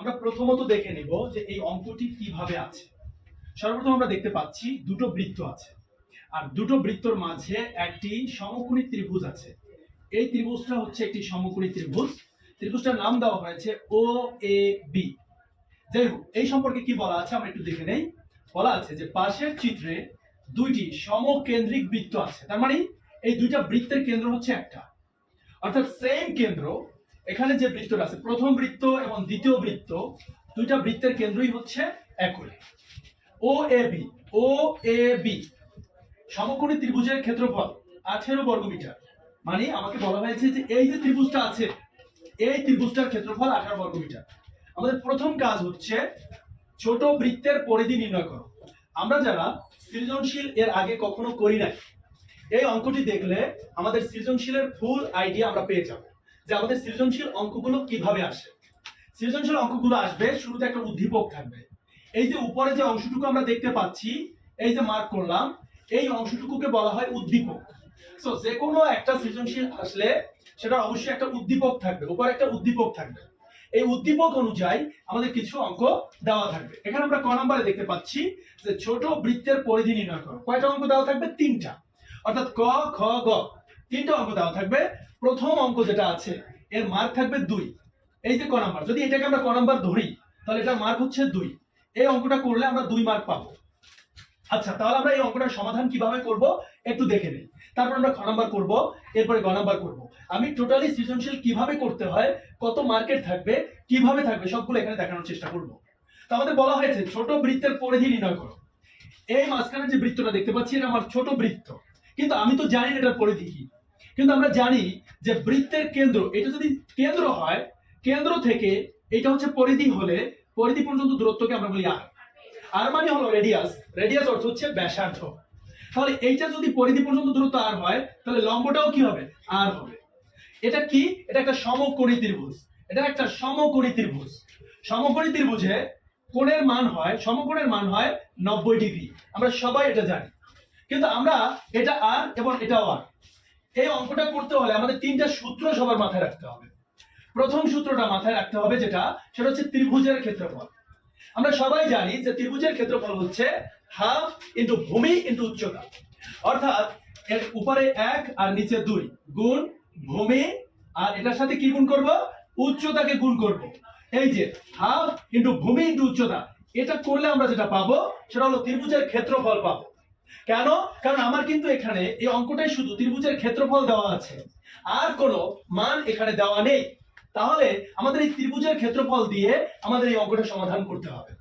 আমরা প্রথমত দেখে নিব যে এই অঙ্কটি কীভাবে আছে। সর্বপ্রথম আমরা দেখতে পাচ্ছি দুটো বৃত্ত আছে। আর দুটো বৃত্তর মাঝে একটি সমকোণী ত্রিভুজ আছে। এই ত্রিভুজটা হচ্ছে একটি সমকোণী ত্রিভুজ। ত্রিভুজটার নাম দেওয়া হয়েছে ও এ বি যাই হোক, এই সম্পর্কে কি বলা আছে আমরা একটু দেখে নেই। বলা আছে যে পাশের চিত্রে দুইটি সমকেন্দ্রিক বৃত্ত আছে। তার মানে এই দুইটা বৃত্তের কেন্দ্র হচ্ছে একটা। অর্থাৎ সেম কেন্দ্র এখানে যে বৃত্তটা আছে, প্রথম বৃত্ত এবং দ্বিতীয় বৃত্ত, দুইটা বৃত্তের কেন্দ্রই হচ্ছে একই। ও A B O A B সমকোণী ত্রিভুজের ক্ষেত্রফল আঠেরো বর্গমিটার। মানে আমাকে বলা হয়েছে যে এই যে ত্রিভুজটা আছে, এই ত্রিভুজটার ক্ষেত্রফল আঠারো বর্গমিটার। আমাদের প্রথম কাজ হচ্ছে ছোট বৃত্তের পরিধি নির্ণয় করো। আমরা যারা সৃজনশীল এর আগে কখনো করি নাই, এই অঙ্কটি দেখলে আমাদের সৃজনশীলের ফুল আইডিয়া আমরা পেয়ে যাব। যে আমাদের সৃজনশীল অঙ্কগুলো কীভাবে আসে? সৃজনশীল অঙ্কগুলো আসবে, শুরুতে একটা উদ্দীপক থাকবে। এই যে উপরে যে অংশটুকু আমরা দেখতে পাচ্ছি, এই যে মার্ক করলাম, এই অংশটুকুকে বলা হয় উদ্দীপক। সো যে কোনো একটা সৃজনশীল আসলে সেটা অবশ্যই একটা উদ্দীপক থাকবে, উপরে একটা উদ্দীপক থাকবে। এই উদ্দীপক অনুযায়ী আমাদের কিছু অঙ্ক দেওয়া থাকবে। এখানে আমরা ক নম্বরে দেখতে পাচ্ছি যে ছোট বৃত্তের পরিধি নির্ণয় করো। কয়টা অঙ্ক দেওয়া থাকবে? তিনটা। অর্থাৎ ক, খ, গ। তিনটা অঙ্ক দেওয়া থাকবে। প্রথম অঙ্ক যেটা আছে, এর মার্ক থাকবে দুই। এই যে ক নাম্বার যদি এটাকে আমরা ক নাম্বার ধরি, তাহলে এটার মার্ক হচ্ছে দুই। এই অঙ্কটা করলে আমরা দুই মার্ক পাবো। আচ্ছা তাহলে আমরা এই অঙ্কটার সমাধান কীভাবে করব, একটু দেখে নিই। তারপর আমরা খ নাম্বার করব, এরপরে গ নাম্বার করব। আমি টোটালি সৃজনশীল কীভাবে করতে হয়, কত মার্কেট থাকবে, কীভাবে থাকবে, সবগুলো এখানে দেখানোর চেষ্টা করব। তো আমাদের বলা হয়েছে, ছোট বৃত্তের পরিধি নির্ণয় করো। এই মাঝখানে যে বৃত্তটা দেখতে পাচ্ছি, এটা আমার ছোট বৃত্ত। কিন্তু আমি তো জানি এটার পরিধি কি। কিন্তু আমরা জানি যে বৃত্তের কেন্দ্র, এটা যদি কেন্দ্র হয়, কেন্দ্র থেকে এটা হচ্ছে পরিধি হলে পরিধি পর্যন্ত দূরত্বকে আমরা বলি আর। আর মানে হলো রেডিয়াস রেডিয়াস অর্থ হচ্ছে ব্যাসার্ধ। তাহলে এইটা যদি পরিধি পর্যন্ত দূরত্ব আর হয়, তাহলে লম্বটাও কি হবে? আর হবে। এটা কি? এটা একটা সমকোণী ত্রিভুজ। এটা একটা সমকোণী ত্রিভুজ। সমকোণী ত্রিভুজে কোণের মান হয়, সমকোণের মান হয় নব্বই ডিগ্রি। আমরা সবাই এটা জানি। কিন্তু আমরা এটা আর এবং এটাও আর। এই অঙ্কটা করতে হলে আমাদের তিনটা সূত্র সবার মাথায় রাখতে হবে। প্রথম সূত্রটা মাথায় রাখতে হবে যেটা, সেটা হচ্ছে ত্রিভুজের ক্ষেত্রফল। আমরা সবাই জানি যে ত্রিভুজের ক্ষেত্রফল হচ্ছে হাফ ইন্টু ভূমি ইন্টু উচ্চতা। অর্থাৎ এর উপরে এক আর নিচে দুই গুণ ভূমি, আর এটার সাথে কি গুণ করব? উচ্চতাকে গুণ করব। এই যে হাফ ইন্টু ভূমি ইন্টু উচ্চতা, এটা করলে আমরা যেটা পাবো, সেটা হলো ত্রিভুজের ক্ষেত্রফল পাবো। কেন? কারণ আমার কিন্তু এখানে এই অঙ্কটাই শুধু ত্রিভুজের ক্ষেত্রফল দেওয়া আছে। আর কোনো মান এখানে দেওয়া নেই। তাহলে আমাদের এই ত্রিভুজের ক্ষেত্রফল দিয়ে আমাদের এই অঙ্কটা সমাধান করতে হবে।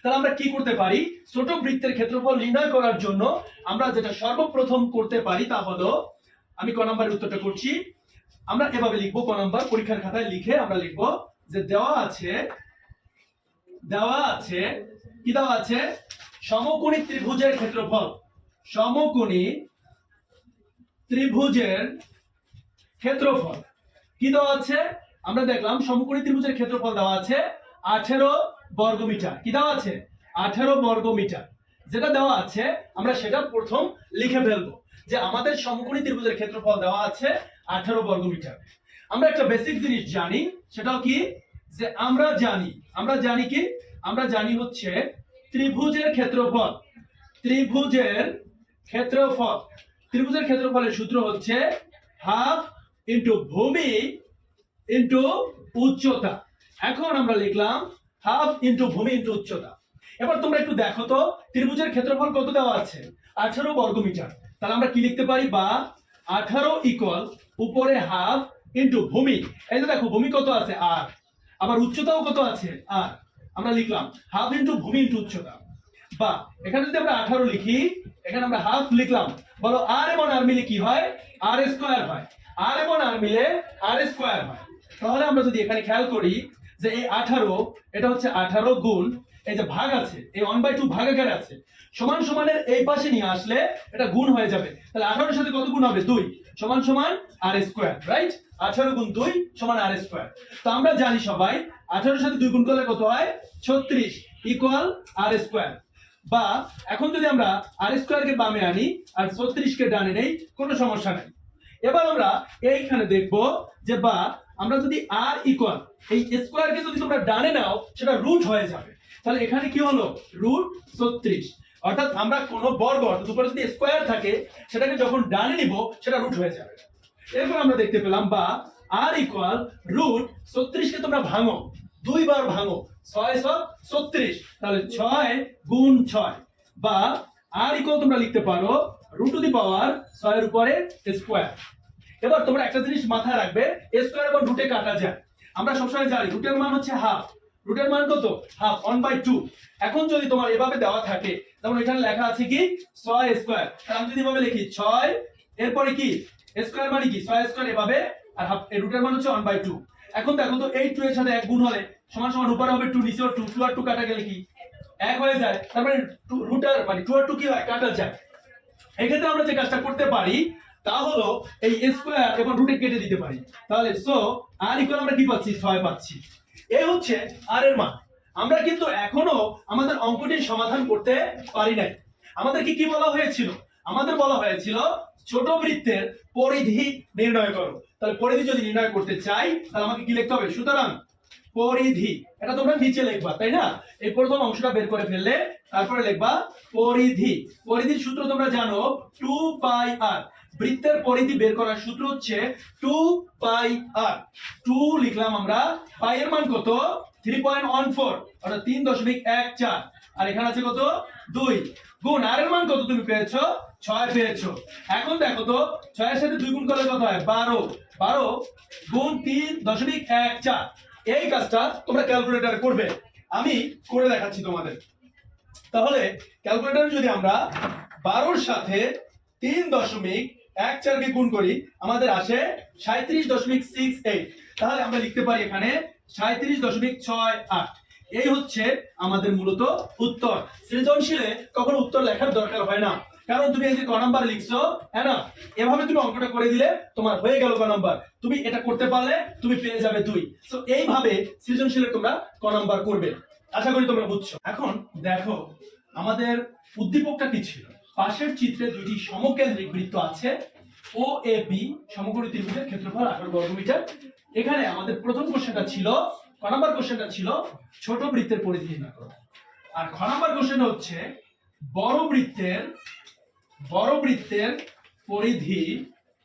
তাহলে আমরা কি করতে পারি? ছোট বৃত্তের ক্ষেত্রফল নির্ণয় করার জন্য আমরা যেটা সর্বপ্রথম করতে পারি তা হলো, আমি ক নাম্বারের উত্তরটা করছি। আমরা এভাবে লিখব ক নাম্বার, পরীক্ষার খাতায় লিখে আমরা লিখব যে দেওয়া আছে দেওয়া আছে, কি দেওয়া আছে? সমকোণী ত্রিভুজের ক্ষেত্রফল। সমকোণী ত্রিভুজের ক্ষেত্রফল। কি দেওয়া আছে? আমরা দেখলাম সমকোণী ত্রিভুজের ক্ষেত্রফল দেওয়া আছে আঠেরো বর্গমিটার। কি দেওয়া আছে? আঠেরো বর্গমিটার। যেটা দেওয়া আছে, আমরা সেটা প্রথম লিখে ফেলব যে আমাদের সমকোণী ত্রিভুজের ক্ষেত্রফল দেওয়া আছে আঠেরো বর্গমিটার। আমরা একটা বেসিক জিনিস জানি, সেটাও কি? যে আমরা জানি আমরা জানি কি? আমরা জানি হচ্ছে ত্রিভুজের ক্ষেত্রফল। ত্রিভুজের ক্ষেত্রফল, ত্রিভুজের ক্ষেত্রফলের সূত্র হচ্ছে হাফ ইন্টু ভূমি ইন্টু উচ্চতা। এখন আমরা লিখলাম হাফ ইন্টু ভূমি ইন্টু উচ্চতা। এবার তোমরা একটু দেখো তো, ত্রিভুজের ক্ষেত্রফল কত দেওয়া আছে? আঠারো বর্গমিটার। তাহলে আমরা কি লিখতে পারি বা? আঠারো ইকুয়াল উপরে হাফ ইন্টু ভূমি। এই যে দেখো, ভূমি কত আছে? আর। আবার উচ্চতাও কত আছে? আর। আমরা লিখলাম হাফ ইন্টু ভূমি ইন্টু উচ্চতা। বা, এখানে যদি আমরা আঠারো লিখি এখানে আমরা হাফ লিখলাম। বলো আর এবং আর মিলে কি হয়? আর স্কোয়ার হয়। আর এবং আর মিলে আর স্কোয়ার হয়। তাহলে আমরা যদি এখানে খেয়াল করি যে এই আঠারো, এটা হচ্ছে আঠারো গুণ, এই যে ভাগ আছে, এই ওয়ান বাই টু ভাগাকার আছে, সমান সমানের এই পাশে নিয়ে আসলে এটা গুণ হয়ে যাবে। তাহলে আঠারোর সাথে কত গুণ হবে? দুই। সমান সমান আর স্কোয়ার রাইট আঠারো গুণ দুই সমান আর স্কোয়ার তো আমরা জানি সবাই, আঠারোর সাথে দুই গুণ করলে কত হয়? ছত্রিশ ইকুয়াল আর স্কোয়ার বা এখন যদি আমরা আর স্কোয়ারকে বামে আনি আর ছত্রিশকে ডানে নেই, কোনো সমস্যা নেই। এবার আমরা এইখানে দেখব যে বা আমরা যদি আর ইকুয়াল এই স্কোয়ারকে যদি তোমরা ডানে নাও, সেটা রুট হয়ে যাবে। তাহলে এখানে কি হলো? রুট ছত্রিশ। অর্থাৎ আমরা কোনো বর্গ, অর্থাৎ উপরে যদি স্কোয়ার থাকে, সেটাকে যখন ডানে নিব, সেটা রুট হয়ে যাবে। এরপর আমরা দেখতে পেলাম বা আর ইকুয়াল রুট ছত্রিশকে তোমরা ভাঙো। দুইবার ভাঙো। ছয় ছয় ছত্রিশ। তাহলে ছয় গুণ ছয় বা আর ইকুয়াল তোমরা লিখতে পারো রুট টু দি পাওয়ার ছয়ের উপরে স্কোয়ার এবার তোমরা একটা জিনিস মাথায় রাখবে স্কোয়ার এবং রুটে কাটা যায়। আমরা সবসময় জানি রুটের মান হচ্ছে হাফ রুটের মান কত? হাফ ওয়ান বাই টু এখন যদি তোমার এভাবে দেওয়া থাকে, যেমন এখানে লেখা আছে কি? ছয় স্কোয়ার আমি যদি এভাবে লিখি, ছয়, এরপরে কি? স্কোয়ার মানে কি? ছয় স্কোয়ার এভাবে, আর হাফ রুটের মান হচ্ছে ওয়ান বাই টু এখন দেখো তো এই টু এর সাথে এক গুণ হলে সমান সমান উপরে হবে টু নিচে টু টু আর টু কাটা গেলে কি? এক হয়ে যায়। তার মানে রুট আর মানে টু আর টু কি হয়? কাটা যায়। এক্ষেত্রে আমরা যে কাজটা করতে পারি, তা হলো এই স্কোয়ার এবং রুটে কেটে দিতে পারি। তাহলে সো আর ইকুয়াল আমরা কি পাচ্ছি? ছয় পাচ্ছি। এই হচ্ছে আর এর মান। আমরা কিন্তু এখনও আমাদের অঙ্কটির সমাধান করতে পারি নাই। আমাদেরকে কি বলা হয়েছিল? আমাদের বলা হয়েছিল, ছোট বৃত্তের পরিধি নির্ণয় করো। তাহলে পরিধি যদি নির্ণয় করতে চাই, তাহলে আমাকে কি লিখতে হবে? সুতরাং পরিধি। এটা তোমরা নিচে লিখবা, তাই না? এই প্রথম অংশটা বের করে ফেললে, তারপরে লিখবা পরিধি। পরিধির সূত্র তোমরা জানো, টু পাই আর। বৃত্তের পরিধি বের করার সূত্র হচ্ছে টু পাই আর। টু লিখলাম আমরা, পাই এর মান কত? থ্রি পয়েন্ট ওয়ান ফোর, অর্থাৎ তিন দশমিক এক চার। আর এখানে আছে কত? দুই। গুণ, আর এর মান কত তুমি পেয়েছ? ছয় পেয়েছ। এখন দেখো তো, ছয়ের সাথে দুই গুণ করলে কত হয়? বারো। বারো গুণ তিন দশমিক এক চার। এই কাজটা তোমরা ক্যালকুলেটর করবে। আমি করে দেখাচ্ছি তোমাদের। তাহলে ক্যালকুলেটর যদি আমরা বারোর সাথে তিন দশমিক এক চারকে গুণ করি, আমাদের আসে সাঁত্রিশ দশমিক সিক্স এইট তাহলে আমরা লিখতে পারি এখানে সাঁত্রিশ দশমিক ছয় আট। এই হচ্ছে আমাদের মূলত উত্তর। সৃজনশীলে কখনো উত্তর লেখার দরকার হয় না। কারণ তুমি এই যে ক নাম্বার লিখছো হ্যাঁ না? এভাবে তুমি অঙ্কটা করে দিলে তোমার হয়ে গেল ক নাম্বার। তুমি এটা করতে পারলে তুমি পেয়ে যাবে দুই। তো এইভাবে সৃজনশীলে তোমরা ক নাম্বার করবে। আশা করি তোমরা বুঝছ। এখন দেখো, আমাদের উদ্দীপকটা কি ছিল? পাশের চিত্রে দুইটি সমকেন্দ্রিক বৃত্ত আছে। ও এ বি সমকোণী ত্রিভুজের ক্ষেত্রফল আঠারো বর্গমিটার। এখানে আমাদের প্রথম কোশ্চেনটা ছিল, ক নাম্বার কোশ্চেনটা ছিল, ছোট বৃত্তের পরিধি নির্ণয় করো। আর খ নাম্বার কোশ্চেনটা হচ্ছে, বড় বৃত্তের বড় বৃত্তের পরিধি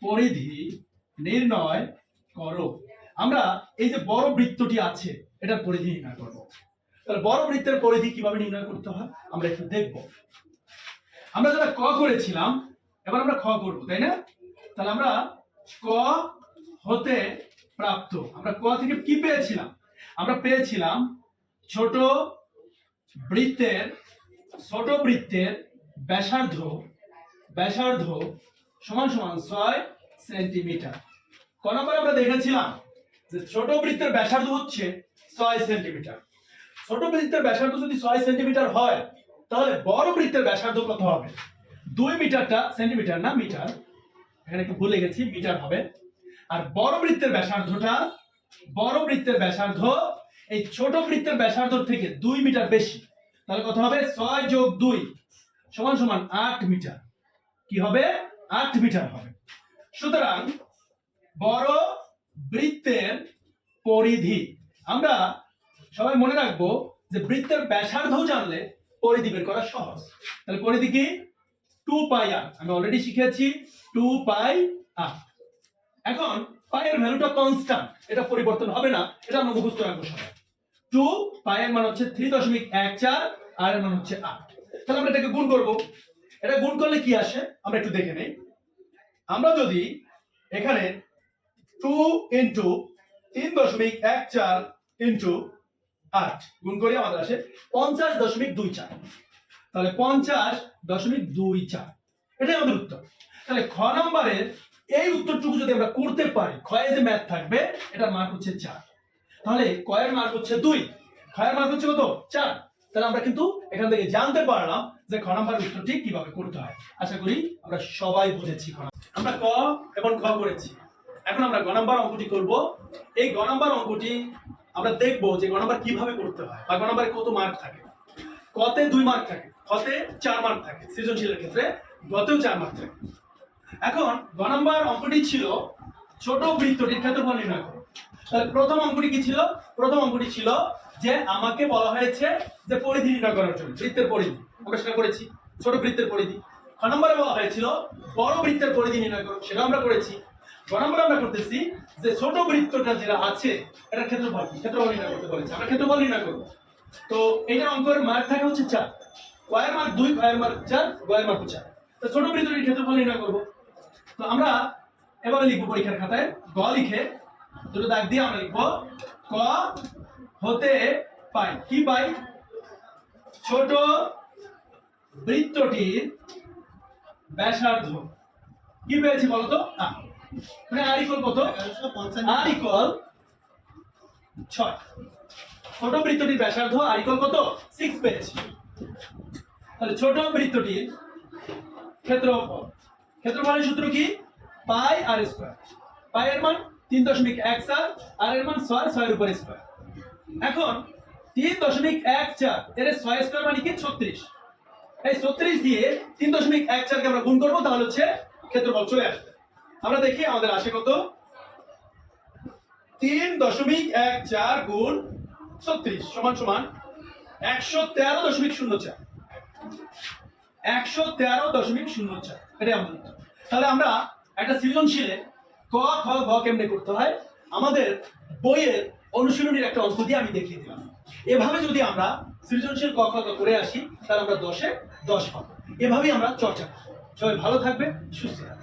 পরিধি নির্ণয় করো। আমরা এই যে বড় বৃত্তটি আছে, এটার পরিধি নির্ণয় করব। তাহলে বড় বৃত্তের পরিধি কীভাবে নির্ণয় করতে হয়? আমরা একটু দেখব। আমরা যারা ক করেছিলাম, এবার আমরা খ করব, তাই না? তাহলে আমরা ক হতে প্রাপ্ত। আমরা ক থেকে কি পেয়েছিলাম? আমরা পেয়েছিলাম ছোট বৃত্তের ছোট বৃত্তের ব্যাসার্ধ ব্যাসার্ধ সমান সমান ছয় সেন্টিমিটার। ক নম্বরে আমরা দেখেছিলাম যে ছোট বৃত্তের ব্যাসার্ধ হচ্ছে ছয় সেন্টিমিটার। ছোট বৃত্তের ব্যাসার্ধ যদি ছয় সেন্টিমিটার হয়, তাহলে বড় বৃত্তের ব্যাসার্ধ কত হবে? দুই মিটারটা সেন্টিমিটার না, মিটার? এখানে একটু ভুলে গেছি, মিটার হবে। আর বড় বৃত্তের ব্যাসার্ধটা, বড় বৃত্তের ব্যাসার্ধ, এই ছোট বৃত্তের ব্যাসার্ধ থেকে দুই মিটার বেশি, তাহলে কত হবে? ছয় যোগ দুই, সমান সমান আট মিটার। কি হবে? আট মিটার হবে। সুতরাং বড় বৃত্তের পরিধি। আমরা সবাই মনে রাখব যে বৃত্তের ব্যাসার্ধ জানলে পরিধি বের করা সহজ। তাহলে পরিধি কি? টু পাই আর আমি অলরেডি শিখেছি টু পাই আর এখন পায়ের ভ্যালুটা কনস্ট্যান্ট এটা পরিবর্তন হবে না, এটা আমরা মুখস্থ রাখব সবাই। টু পায়ের মান হচ্ছে থ্রি দশমিক এক চার আর এর মান হচ্ছে আট। তাহলে আমরা এটাকে গুণ করব। এটা গুণ করলে কি আসে? আমরা একটু দেখে নেই। আমরা যদি এখানে টু ইন্টু তিন দশমিক এক চার ইন্টু আট গুণ করি, আমাদের আসে পঞ্চাশ দশমিক দুই চার। তাহলে পঞ্চাশ দশমিক দুই চার। এটাই আমাদের উত্তর। তাহলে খ নম্বরের এই উত্তরটুকু যদি আমরা করতে পারি, ক্ষয়ে যে ম্যাথ থাকবে, এটার মার্ক হচ্ছে চার। তাহলে কয়ের মার্ক হচ্ছে দুই। ক্ষয়ের মার্ক হচ্ছে কত? চার। তাহলে আমরা কিন্তু এখান থেকে জানতে পারলাম যে খ নম্বরের উত্তরটি কীভাবে করতে হয়? আশা করি আমরা সবাই বুঝেছি আমরা ক এবং খ করেছি। এখন আমরা গ নাম্বার অঙ্কটি করব। এই গ নাম্বার অঙ্কটি আমরা দেখব যে গ নাম্বার কীভাবে করতে হয় বা গ নাম্বারে কত মার্ক থাকে। কতে দুই মার্ক থাকে কতে চার মার্ক থাকে, সৃজনশীলের ক্ষেত্রে গতেও চার মার্ক থাকে। এখন গ নাম্বার অঙ্কটি ছিল ছোট বৃত্তটির ক্ষেত্রফল নির্ণয় করো। তাহলে প্রথম অঙ্কটি কি ছিল? প্রথম অঙ্কটি ছিল যে আমাকে বলা হয়েছে যে পরিধি নির্ণয় করার জন্য, বৃত্তের পরিধি। আমরা করেছি, ছোট বৃত্তের পরিধি। খ নম্বরে বলা হয়েছিল, বড় বৃত্তের পরিধি নির্ণয় করো সেটা আমরা করেছি। ছ নম্বরে আমরা করতেছি যে ছোট বৃত্তটা যেটা আছে এটা ক্ষেত্রফল? ক্ষেত্রফল নির্ণয় করতে বলেছে। আমরা ক্ষেত্রফল নির্ণয় করব। তো এইটার অঙ্কের মার্ক থাকে হচ্ছে চার। কয়ের মার্ক দুই, কয়ের মার্ক চার গয়ের মার্ক চার। তো ছোট বৃত্তটির ক্ষেত্রফল নির্ণয় করব। তো আমরা এভাবে লিখব পরীক্ষার খাতায়, গ লিখে দুটো দাগ দিয়ে আমরা লিখব, ক হতে পাই। কি পাই? ছোট বৃত্তটির ব্যাসার্ধ। কি পেয়েছি বলতো? আ। মানে আর ইকুয়াল কত? আর ইকুয়াল ছয়। ছোট বৃত্তটির ব্যাসার্ধ আর ইকুয়াল কত? সিক্স পেয়েছি। তাহলে ছোট বৃত্তটির ক্ষেত্রফল। ক্ষেত্রফলের সূত্র কি? পাই আর স্কোয়ার পাই এর মান তিন দশমিক এক চার আর এর মান ছয় ছয়ের উপরে স্কোয়ার এখন তিন দশমিক এক চার এর ছয় স্কোয়ার মানে কি? ছত্রিশ। এই ছত্রিশ দিয়ে তিন দশমিক এক চারকে আমরা গুণ করব, তাহলে হচ্ছে ক্ষেত্রফল চলে আসবে। আমরা দেখি আমাদের আসে কত? তিন দশমিক এক চার গুণ ছত্রিশ, সমান সমান একশো তেরো দশমিক শূন্য চার। একশো তেরো দশমিক শূন্য চার, এটাই আমাদের তাহলে আমরা একটা সৃজনশীলে ক, খ গ কেমনে করতে হয়? আমাদের বইয়ের অনুশীলনীর একটা অঙ্ক দিয়ে আমি দেখিয়ে দিলাম। এভাবে যদি আমরা সৃজনশীল ক, খ করে আসি, তাহলে আমরা দশে দশ পাবো এভাবেই আমরা চর্চা করব। সবাই ভালো থাকবে সুস্থ থাকবে